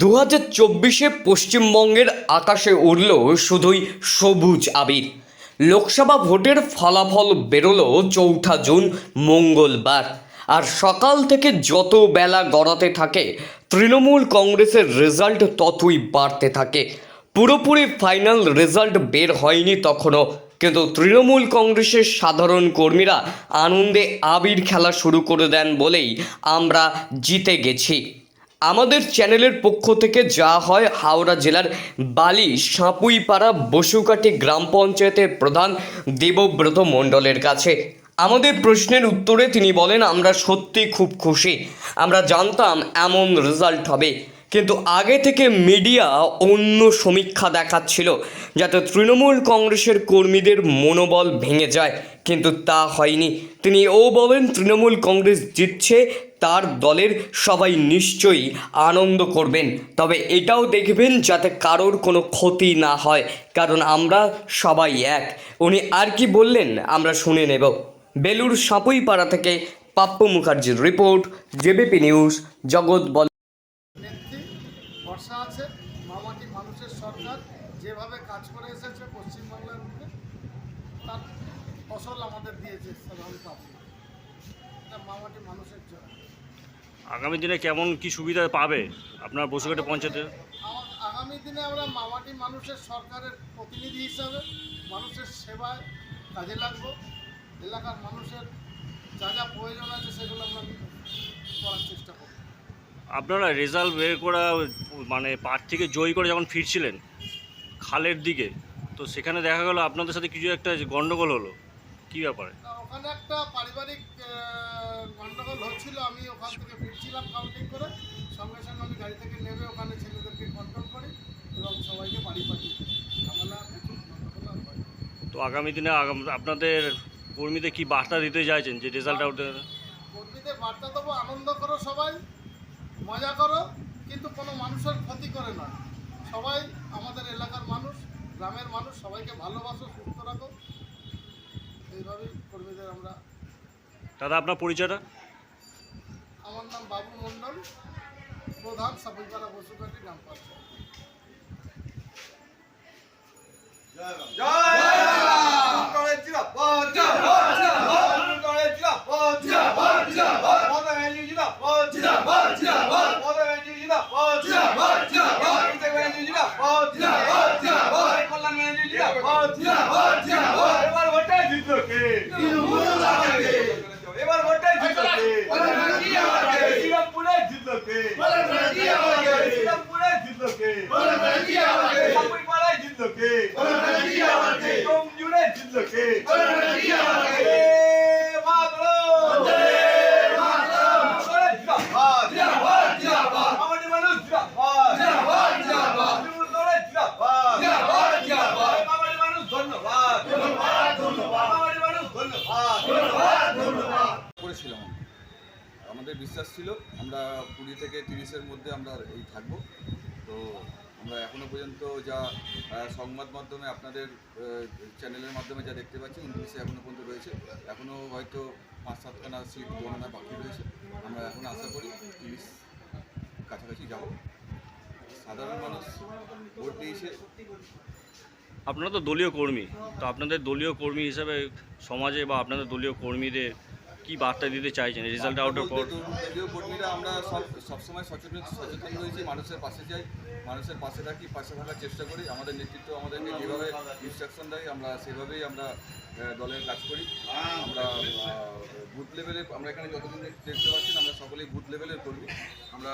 দু হাজার চব্বিশে পশ্চিমবঙ্গের আকাশে উড়ল শুধুই সবুজ আবির। লোকসভা ভোটের ফলাফল বেরোলো চৌঠা জুন, মঙ্গলবার। আর সকাল থেকে যত বেলা গড়াতে থাকে, তৃণমূল কংগ্রেসের রেজাল্ট ততই বাড়তে থাকে। পুরোপুরি ফাইনাল রেজাল্ট বের হয়নি তখনও, কিন্তু তৃণমূল কংগ্রেসের সাধারণ কর্মীরা আনন্দে আবির খেলা শুরু করে দেন বলেই আমরা জিতে গেছি। আমাদের চ্যানেলের পক্ষ থেকে যা হয় হাওড়া জেলার বালি, সাঁপুইপাড়া বসুকাটি গ্রাম পঞ্চায়েতের প্রধান দেবব্রত মণ্ডলের কাছে। আমাদের প্রশ্নের উত্তরে তিনি বলেন, আমরা সত্যি খুব খুশি। আমরা জানতাম এমন রেজাল্ট হবে। কিন্তু আগে থেকে মিডিয়া অন্য সমীক্ষা দেখাচ্ছিল, যাতে তৃণমূল কংগ্রেসের কর্মীদের মনোবল ভেঙে যায়। কিন্তু তা হয়নি। তিনি ও বলেন, তৃণমূল কংগ্রেস জিতছে, তার দলের সবাই নিশ্চয়ই আনন্দ করবেন। তবে এটাও দেখবেন যাতে কারোর কোনো ক্ষতি না হয়, কারণ আমরা সবাই এক। উনি আর কি বললেন, আমরা শুনে নেব। বেলুর সাঁপুইপাড়া থেকে পাপ্পু মুখার্জির রিপোর্ট, জেবিপি নিউজ, জগৎ বল মানুষের সরকার যেভাবে কাজ করে এসেছে তার ফসল আমাদের দিয়েছে এটা মামাটি মানুষের জন্য আগামী দিনে কেমন কি সুবিধা পাবে আপনার বসুঘাটে পঞ্চায়েতে? আগামী দিনে আমরা মামাটি মানুষের সরকারের প্রতিনিধি হিসাবে মানুষের সেবায় কাজে লাগবো। এলাকার মানুষের যা যা প্রয়োজন আছে সেগুলো আমরা করার চেষ্টা করব। আপনারা রেজাল্ট বের করা মানে পার থেকে জয়ী করে যখন ফিরছিলেন খালের দিকে তো সেখানে দেখা গেল আপনাদের সাথে কিছু একটা গণ্ডগোল হলো। কি ব্যাপারে? ওখানে একটা পারিবারিক গন্ডগোল হচ্ছিল আমি ওখান থেকে ফিরছিলাম কাউন্টিং করে। সঙ্গে সঙ্গে আমি গাড়ি থেকে নেমে ওখানে ছেলেদেরকে কন্ট্রোল করি এবং সবাইকে বাড়ি পাঠিয়ে ঝামেলা। তো আগামী দিনে আপনাদের কর্মীদের কি বার্তা দিতে চাইছেন যে রেজাল্ট আউট কর্মীদের বার্তা দেবো আনন্দ করো সবাই মজা করো কিন্তু কোনো মানুষের ক্ষতি করে না। সবাই আমাদের এলাকার মানুষ গ্রামের মানুষ সবাইকে ভালোবাসো সুস্থ রাখো। এইভাবেই কর্মীদের আমরা দাদা আপনার পরিচয়টা আমার নাম বাবু মণ্ডল প্রধান সাপুইপাড়া বসুকাটি গ্রাম পঞ্চায়েত এবার ভোটে জিতলো কে এবার ভোটে জিতলো কে শ্রীরামপুরে জিতলো কে শ্রীরামপুরে জিতলো কে সাপুইপাড়ায় জিতলো কে টমজুড়ে জিতলো কে এ মাতরম! করে জিন্দাবাদ! আমাদের মানুষ জিন্দাবাদ! তৃণমূল করে জিন্দাবাদ! আমাদের মানুষ ধন্যবাদ আমাদের মানুষ ধন্যবাদ করেছিলাম আমরা। আমাদের বিশ্বাস ছিল। আমরা কুড়ি থেকে তিরিশের মধ্যে আমরা এই থাকব। তো আমরা এখনও পর্যন্ত যা সংবাদ মাধ্যমে আপনাদের চ্যানেলের মাধ্যমে যা দেখতে পাচ্ছি উনত্রিশে এখনও পর্যন্ত রয়েছে। এখনও হয়তো পাঁচ সাতখানা সিট গণনা বাকি রয়েছে। আমরা এখন আশা করি তিরিশ কাছাকাছি যাব। সাধারণ মানুষ ভোট দিয়েছে। আপনারা তো দলীয় কর্মী। তো আপনাদের দলীয় কর্মী হিসাবে সমাজে বা আপনাদের দলীয় কর্মীদের কি বার্তা দিতে চাইছেন? রেজাল্ট আউটের পর যদিও কর্মীরা আমরা সব সবসময় সচেতন সচেতন রয়েছি মানুষের পাশে যাই মানুষের পাশে থাকি পাশে থাকার চেষ্টা করি আমাদের নেতৃত্ব আমাদেরকে যেভাবে ইনস্ট্রাকশন দেয় আমরা সেভাবেই আমরা দলের কাজ করি। আমরা বুথ লেভেলে আমরা এখানে যতদিন দেখতে পাচ্ছি আমরা সকলেই বুথ লেভেলের কর্মী। আমরা